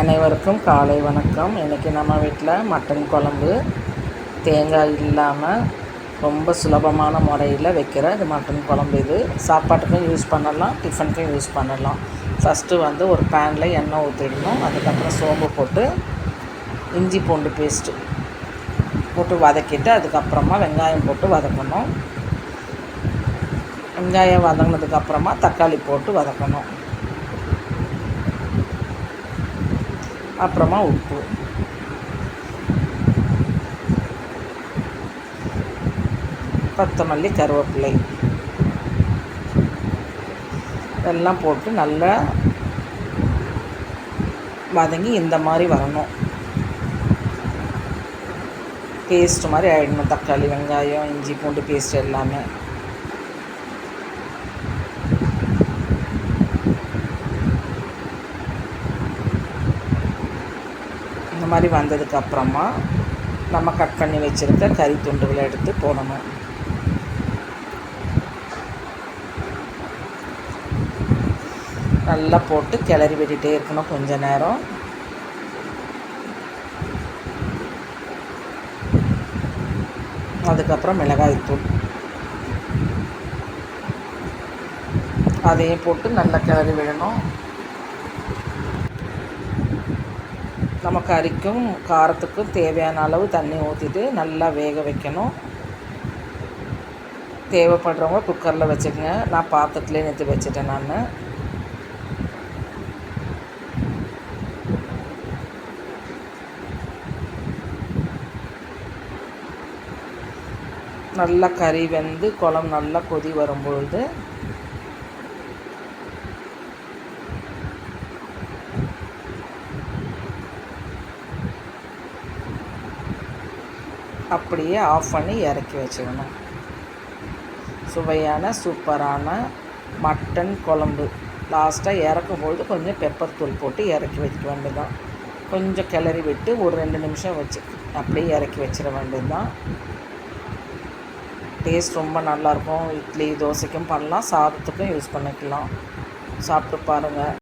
அனைவருக்கும் காலை வணக்கம். இன்றைக்கி நம்ம வீட்டில் மட்டன் குழம்பு தேங்காய் இல்லாமல் ரொம்ப சுலபமான முறையில் வைக்கிற இது மட்டன் குழம்பு இது. சாப்பாட்டுக்கும் யூஸ் பண்ணலாம் டிஃபனுக்கும் யூஸ் பண்ணலாம். ஃபஸ்ட்டு வந்து ஒரு பேனில் எண்ணெய் ஊற்றிடணும் அதுக்கப்புறம் சோம்பு போட்டு இஞ்சி பூண்டு பேஸ்ட்டு போட்டு வதக்கிட்டு அதுக்கப்புறமா வெங்காயம் போட்டு வதக்கணும். வெங்காயம் வதங்கினதுக்கப்புறமா தக்காளி போட்டு வதக்கணும். அப்புறமா உப்பு. கொத்தமல்லி கருவேப்பிலை. எல்லாம் போட்டு நல்லா வதங்கி இந்த மாதிரி வரணும். பேஸ்ட் மாதிரி ஆகிடணும் தக்காளி வெங்காயம் இஞ்சி பூண்டு பேஸ்ட் எல்லாமே. இந்த மாதிரி வந்ததுக்கப்புறமா நம்ம கட் பண்ணி வச்சுருக்க கறி துண்டுகளை எடுத்து போடணும். நல்லா போட்டு கிளறி விட்டுட்டே இருக்கணும் கொஞ்ச நேரம். அதுக்கப்புறம் மிளகாய்த்தூள் அதையும் போட்டு நல்லா கிளறி விடணும். நம்ம கறிக்கும் காரத்துக்கும் தேவையான அளவு தண்ணி ஊற்றிட்டு நல்லா வேக வைக்கணும். தேவைப்படுறவங்க குக்கரில் வச்சுக்கோங்க. நான் பாத்திரத்துலேயே நிறுத்தி வச்சுட்டேன் நான். நல்லா கறி வெந்து குழம்பு நல்லா கொதி வரும்பொழுது அப்படியே ஆஃப் பண்ணி இறக்கி வச்சுக்கணும். சுவையான சூப்பரான மட்டன் குழம்பு. லாஸ்ட்டாக இறக்கும்பொழுது கொஞ்சம் பெப்பர் தூள் போட்டு இறக்கி வைக்க வேண்டியதுதான். கொஞ்சம் கிளறி விட்டு ஒரு ரெண்டு நிமிஷம் வச்சு அப்படியே இறக்கி வச்சிட வேண்டியதுதான். டேஸ்ட் ரொம்ப நல்லாயிருக்கும் இட்லி தோசைக்கும் பண்ணலாம். சாதத்துக்கும் யூஸ் பண்ணிக்கலாம். சாப்பிட்டு பாருங்கள்